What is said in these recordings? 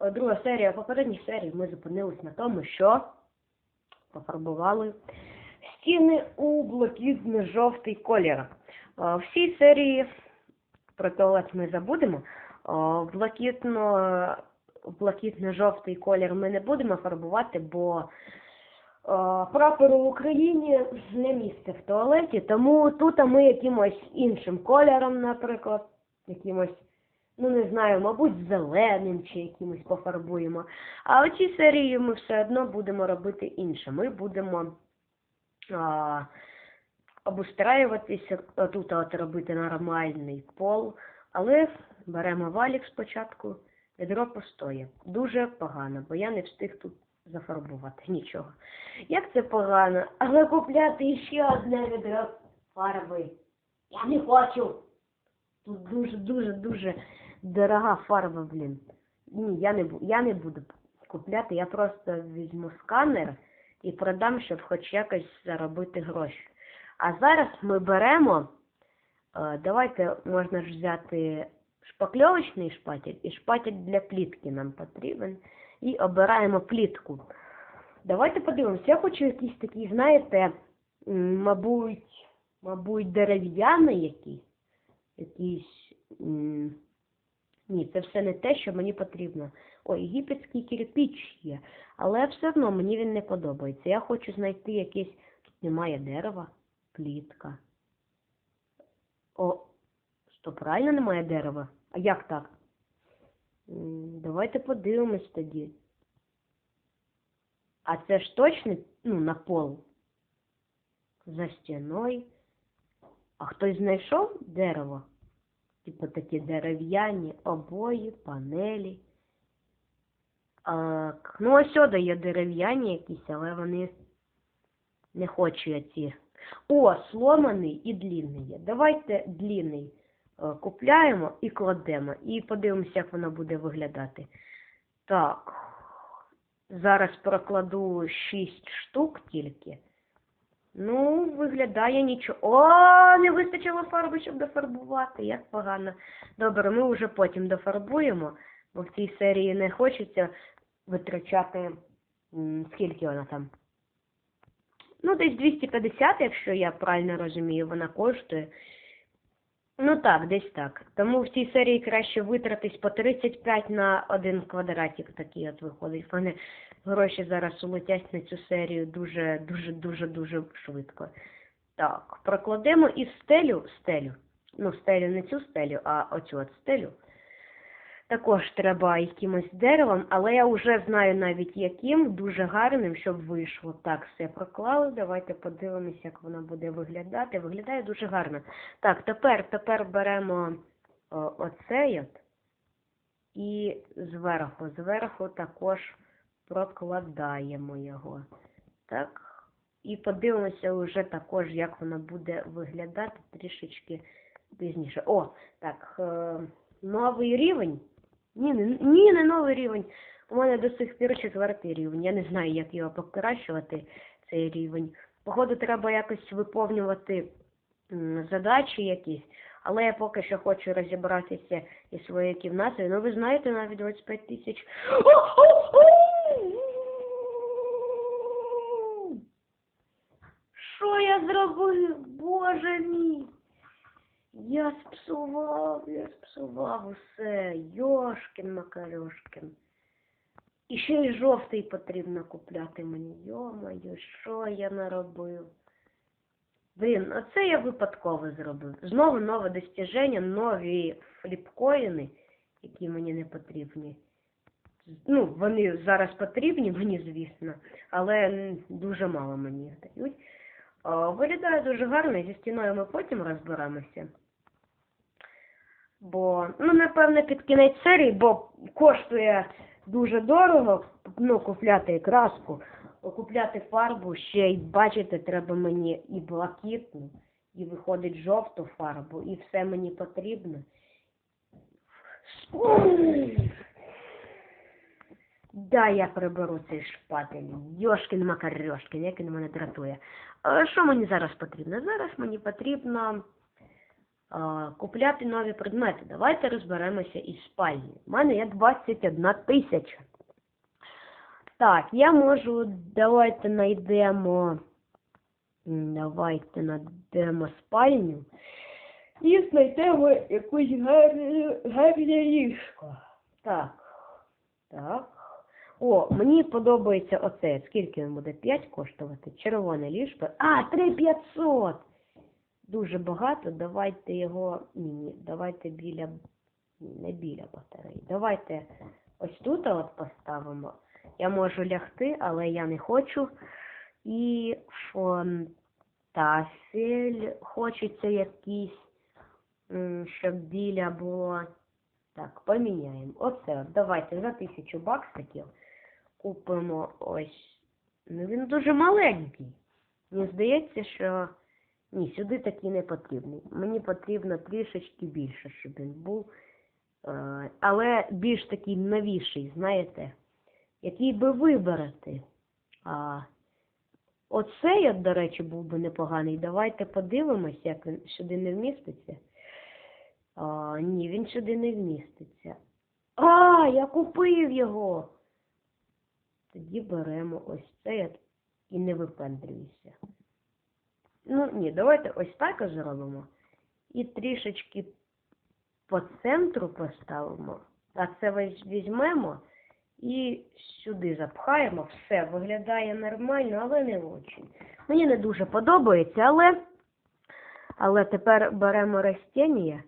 е, друга серія. В попередній серії ми зупинились на тому, що пофарбували стіни у блакитно-жовтий колір. Е, цій серії про туалет ми забудемо. Е, Блакитно, блакитно-жовтий колір ми не будемо фарбувати, бо прапор в Україні не місце в туалеті, тому тут ми якимось іншим кольором, наприклад, якимось, ну не знаю, мабуть, зеленим чи якимось пофарбуємо. А в цій серії ми все одно будемо робити інше. Ми будемо а, обустраюватися, тут от робити нормальний пол, але беремо валік спочатку, відро постоє. Дуже погано, бо я не встиг тут зафарбувати нічого. Як це погано? Але купляти ще одне відро фарби. Я не хочу. Тут дуже, дуже, дуже дорога фарба, блін. Ні, я не, я не буду купляти, я просто візьму сканер і продам, щоб хоч якось заробити гроші. А зараз ми беремо, е, давайте можна ж взяти шпакльовочний шпатель і шпатель для плітки нам потрібен. І обираємо плітку. Давайте подивимося. Я хочу якийсь такий, знаєте, мабуть, мабуть, дерев'яний якийсь. Якийсь. Ні, це все не те, що мені потрібно. Ой, єгипетський кирпич є, але все одно мені він не подобається. Я хочу знайти якийсь. Тут немає дерева, плітка. О, що правильно немає дерева? А як так? Давайте подивимось тоді. А це ж точно ну, на пол. За стіною. А хтось знайшов дерево? Типу такі дерев'яні обої, панелі. А, ну, ось сюди є дерев'яні якісь, але вони не хочу ці. О, сломаний і длінний є. Давайте длінний е, купляємо і кладемо. І подивимося, як воно буде виглядати. Так. Зараз прокладу 6 штук тільки. Ну, виглядає нічого. О, не вистачило фарби, щоб дофарбувати. Як погано. Добре, ми вже потім дофарбуємо, бо в цій серії не хочеться витрачати. Скільки вона там? Ну, десь 250, якщо я правильно розумію, вона коштує. Ну так, десь так. Тому в цій серії краще витратись по 35 на один квадратик такий от виходить. Гроші зараз улетять на цю серію дуже, дуже, дуже, дуже швидко. Так, прокладемо і стелю, стелю. Ну, стелю не цю стелю, а оцю от стелю. Також треба якимось деревом, але я вже знаю навіть яким, дуже гарним, щоб вийшло. Так, все проклали. Давайте подивимося, як воно буде виглядати. Виглядає дуже гарно. Так, тепер, тепер беремо оцей от і зверху, зверху також прокладаємо його. Так. І подивимося вже також, як воно буде виглядати трішечки пізніше. О, так, е, новий рівень. Ні, ні, не новий рівень. У мене до сих пір четвертий рівень. Я не знаю, як його покращувати, цей рівень. Походу, треба якось виповнювати задачі якісь, але я поки що хочу розібратися із своєю кімнатою. Ну, ви знаєте, навіть 25 тисяч. Що я зробив? Боже мій! Я спсував, я спсував усе. Йошкін Макарьошкін. І ще й жовтий потрібно купляти мені. Йо-моє, що я наробив? Блін, оце я випадково зробив. Знову нове достіження, нові фліпкоїни, які мені не потрібні. Ну, вони зараз потрібні мені, звісно, але дуже мало мені дають. Виглядає дуже гарно, зі стіною ми потім розберемося. Бо, ну, напевно, під кінець серії, бо коштує дуже дорого ну, купляти краску, купляти фарбу, ще й бачите, треба мені і блакитну, і виходить жовту фарбу, і все мені потрібно. Да, я приберу цей шпатель. Йошкін Макарьошкін, як він мене дратує. Що мені зараз потрібно? Зараз мені потрібно а, купляти нові предмети. Давайте розберемося із спальні. У мене є 21 тисяча. Так, я можу, давайте знайдемо, давайте знайдемо спальню і знайдемо якусь гарне ліжко. Так, так. О, мені подобається оце. Скільки він буде? 5 коштувати? Червоне ліжко. А, 3500! Дуже багато. Давайте його. Ні, ні, давайте біля. Не біля батареї. Давайте ось тут от поставимо. Я можу лягти, але я не хочу. І фонтафель хочеться якийсь, щоб біля було. Так, поміняємо. Оце. от. Давайте за тисячу баксиків купимо ось. Ну він дуже маленький. Мені здається, що ні, сюди такий не потрібний. Мені потрібно трішечки більше, щоб він був. Е, але більш такий новіший, знаєте, який би вибрати. А, оцей, от, до речі, був би непоганий. Давайте подивимось, як він сюди не вміститься. А, ні, він сюди не вміститься. А, я купив його. Тоді беремо ось цей і не випендрюйся. Ну, ні, давайте ось так зробимо. І трішечки по центру поставимо. А це візьмемо і сюди запхаємо. Все виглядає нормально, але не очень. Мені не дуже подобається, але, але тепер беремо растіння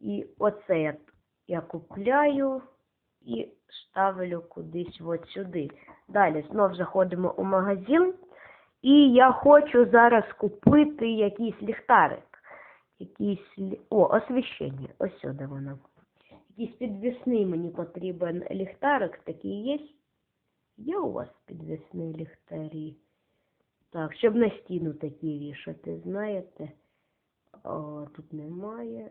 і оце от я купляю і ставлю кудись от сюди. Далі знов заходимо у магазин. І я хочу зараз купити якийсь ліхтарик. Якийсь О, освіщення. Ось сюди воно. Якийсь підвісний мені потрібен ліхтарик. Такий є? Є у вас підвісні ліхтарі? Так, щоб на стіну такі вішати, знаєте. О, тут немає.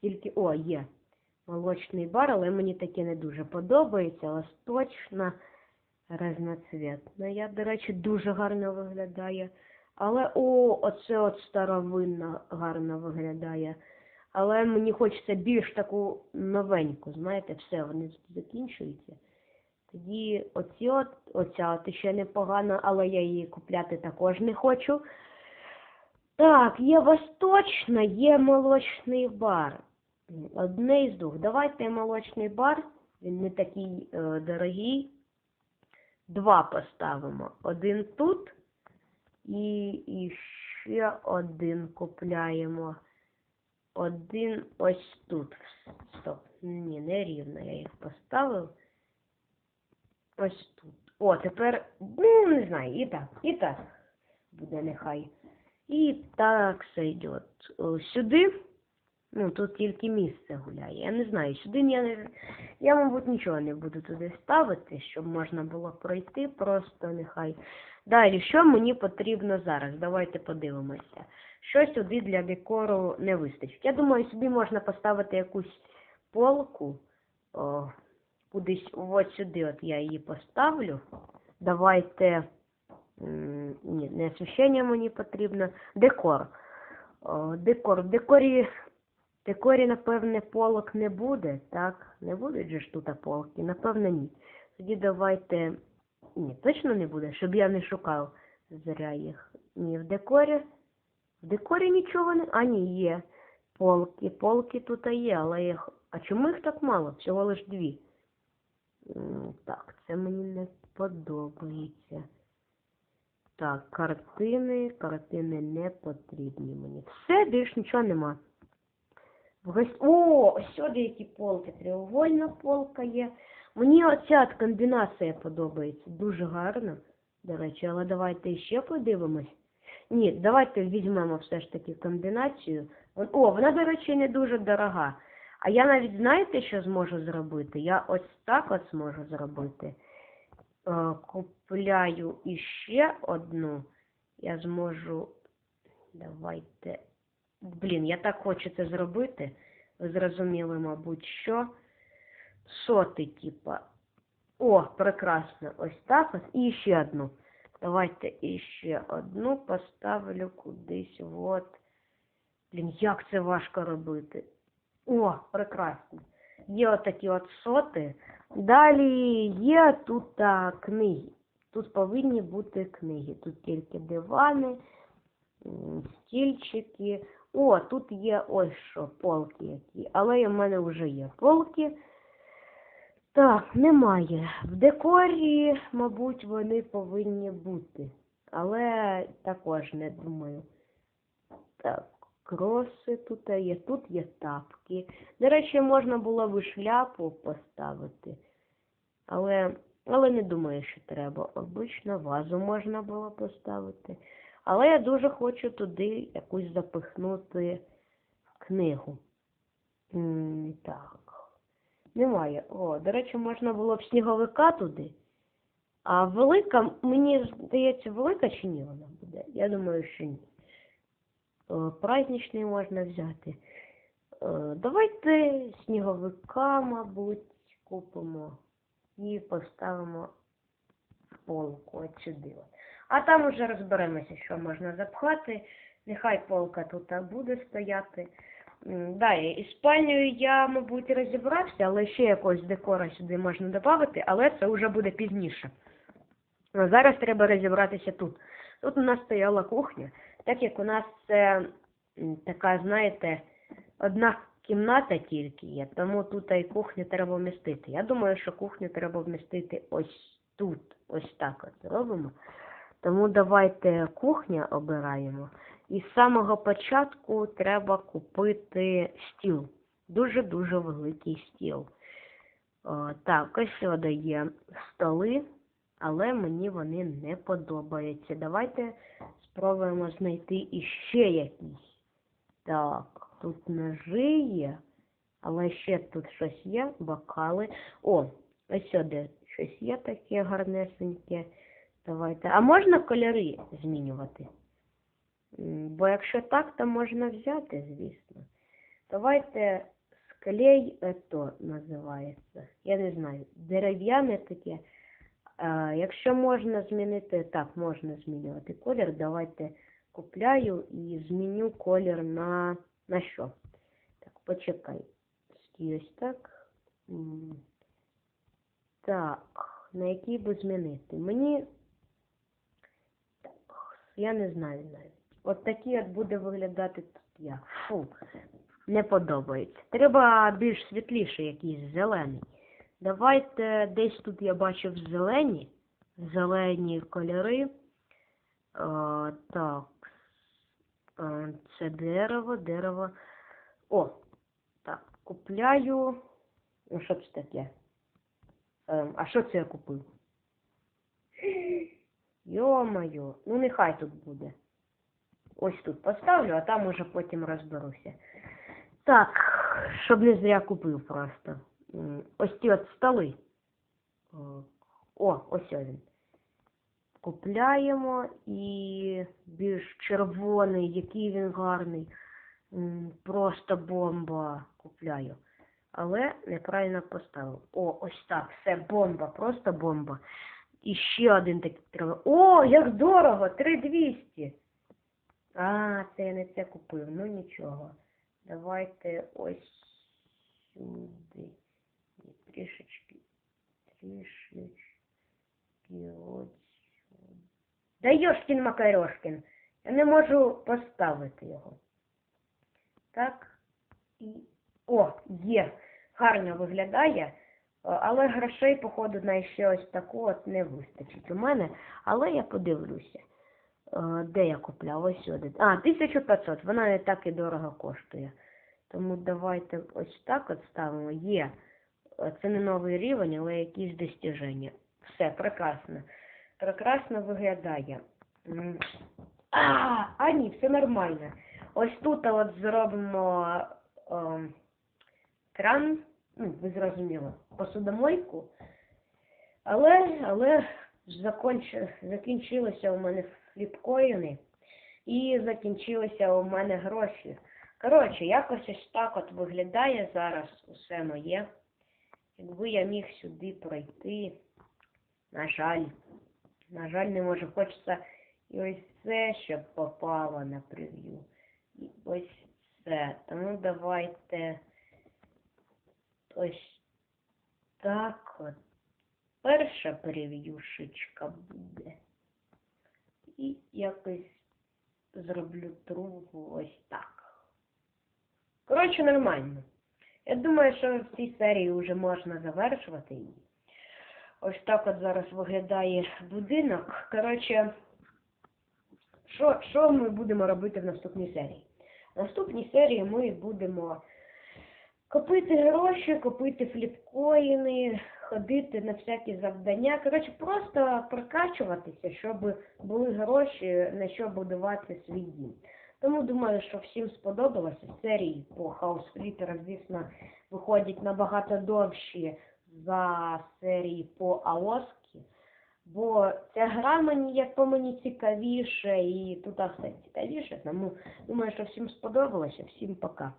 Тільки, о, є. Молочний бар, але мені таке не дуже подобається. Восточна, разноцвітна. Я, до речі, дуже гарно виглядає. Але о, оце от старовинна гарно виглядає. Але мені хочеться більш таку новеньку, знаєте, все, вони закінчуються. Тоді оці от, оця от ще непогана, але я її купляти також не хочу. Так, є восточна, є молочний бар. Одне із двох. Давайте молочний бар, він не такий е, дорогий. Два поставимо. Один тут і, і ще один купляємо. Один ось тут. Стоп. Ні, не рівно. Я їх поставив. Ось тут. О, тепер, ну, не знаю, і так, і так буде нехай. І так сойдет. Сюди, ну, тут тільки місце гуляє. Я не знаю, сюди я не. Я, мабуть, нічого не буду туди ставити, щоб можна було пройти, просто нехай. Далі, що мені потрібно зараз? Давайте подивимося. Що сюди для декору не вистачить. Я думаю, сюди можна поставити якусь полку. О, кудись от сюди от я її поставлю. Давайте. Ні, не освіщення мені потрібно. Декор. О, декор. В декорі, декорі, напевне, полок не буде, так? Не будуть же ж тут полки? Напевно, ні. Тоді давайте. Ні, точно не буде, щоб я не шукав зря їх. Ні, в декорі. В декорі нічого не. А, ні, є. Полки. Полки тут є, але їх. А чому їх так мало? Всього лиш дві. Так, це мені не подобається. Так, картини, картини не потрібні мені. Все, більш нічого нема. О, ось сюди які полки. Треугольна полка є. Мені оця комбінація подобається. Дуже гарно, до речі, але давайте ще подивимось. Ні, давайте візьмемо все ж таки комбінацію. О, вона, до речі, не дуже дорога. А я навіть знаєте, що зможу зробити? Я ось так от зможу зробити. Е, Купляю іще одну. Я зможу. Давайте. Блін, я так хочу це зробити. Ви зрозуміли, мабуть, що. Соти, типа. О, прекрасно. Ось так. І ще одну. Давайте іще одну поставлю кудись. От. Блін, як це важко робити. О, прекрасно. Є отакі от соти. Далі є тут а, книги. Тут повинні бути книги. Тут тільки дивани, стільчики. О, тут є ось що, полки які. Але в мене вже є полки. Так, немає. В декорі, мабуть, вони повинні бути. Але також не думаю. Так, кроси тут є, тут є тапки. До речі, можна було б шляпу поставити. Але, але не думаю, що треба. Обично вазу можна було поставити. Але я дуже хочу туди якусь запихнути книгу. Так. Немає. О, до речі, можна було б сніговика туди. А велика, мені здається, велика чи ні вона буде? Я думаю, що ні. Праздничний можна взяти. Е, Давайте сніговика, мабуть, купимо і поставимо в полку от сюди. А там уже розберемося, що можна запхати. Нехай полка тут буде стояти. М, Да, і і спальнею я, мабуть, розібрався, але ще якогось декора сюди можна додати, але це вже буде пізніше. А зараз треба розібратися тут. Тут у нас стояла кухня, так як у нас це така, знаєте, одна кімната тільки є, тому тут і кухню треба вмістити. Я думаю, що кухню треба вмістити ось тут, ось так от робимо. Тому давайте кухня обираємо. І з самого початку треба купити стіл. Дуже-дуже великий стіл. О, так, ось сюди є столи, але мені вони не подобаються. Давайте спробуємо знайти іще якісь. Так, тут ножи є, але ще тут щось є, бокали. О, ось сюди щось є таке гарнесеньке. Давайте. А можна кольори змінювати? Бо якщо так, то можна взяти, звісно. Давайте склей ето називається. Я не знаю, дерев'яне таке. Якщо можна змінити, так, можна змінювати колір. Давайте купляю і зміню колір на, на що? Так, почекай. Ось так. Так, на який би змінити? Мені. Я не знаю навіть. От такий от буде виглядати тут я. Фу, не подобається. Треба більш світліший якийсь зелений. Давайте десь тут я бачив зелені, зелені кольори. Е, так, це дерево, дерево. О, так, купляю. Ну, що це таке? Ем, а що це я купив? Йо-моє, ну нехай тут буде. Ось тут поставлю, а там уже потім розберуся. Так, щоб не зря купив просто. Ось ті от столи. О, ось він. Купляємо і більш червоний, який він гарний. Просто бомба купляю. Але неправильно поставив. О, ось так, все, бомба, просто бомба. І ще один такий треба. О, як дорого! 3200. А, це я не це купив. Ну нічого. Давайте ось сюди. Трішечки. Трішечки. Ось сюди. Да Йошкін Макарошкін. Я не можу поставити його. Так. І. О, є. Гарно виглядає. О, Але грошей, походу, на ще ось таку от не вистачить у мене. Але я подивлюся. Е, Де я купляв? Ось сюди. А, 1500. Вона не так і дорого коштує. Тому давайте ось так ставимо. Є. Е, Це не новий рівень, але якісь достіження. Все, прекрасно. Прекрасно виглядає. А, а ні, все нормально. Ось тут от зробимо ем, кран, ну, ви зрозуміли, посудомойку. Але, але законч... закінчилися у мене фліпкоїни і закінчилися у мене гроші. Коротше, якось ось так от виглядає зараз усе моє. Якби я міг сюди пройти, на жаль, на жаль, не можу. Хочеться і ось це, щоб попало на прев'ю. І ось все. Тому давайте ось так от. Перша прев'юшечка буде. І якось зроблю другу ось так. Коротше, нормально. Я думаю, що в цій серії вже можна завершувати її. Ось так от зараз виглядає будинок. Коротше, що, що ми будемо робити в наступній серії? В наступній серії ми будемо копити гроші, копити фліпкоїни, ходити на всякі завдання. Коротше, просто прокачуватися, щоб були гроші, на що будувати свій дім. Тому думаю, що всім сподобалося. Серії по House Flipper, звісно, виходять набагато довші за серії по Аоскі. Бо ця гра мені, як по мені, цікавіше, і тут все цікавіше. Тому думаю, що всім сподобалося. Всім пока.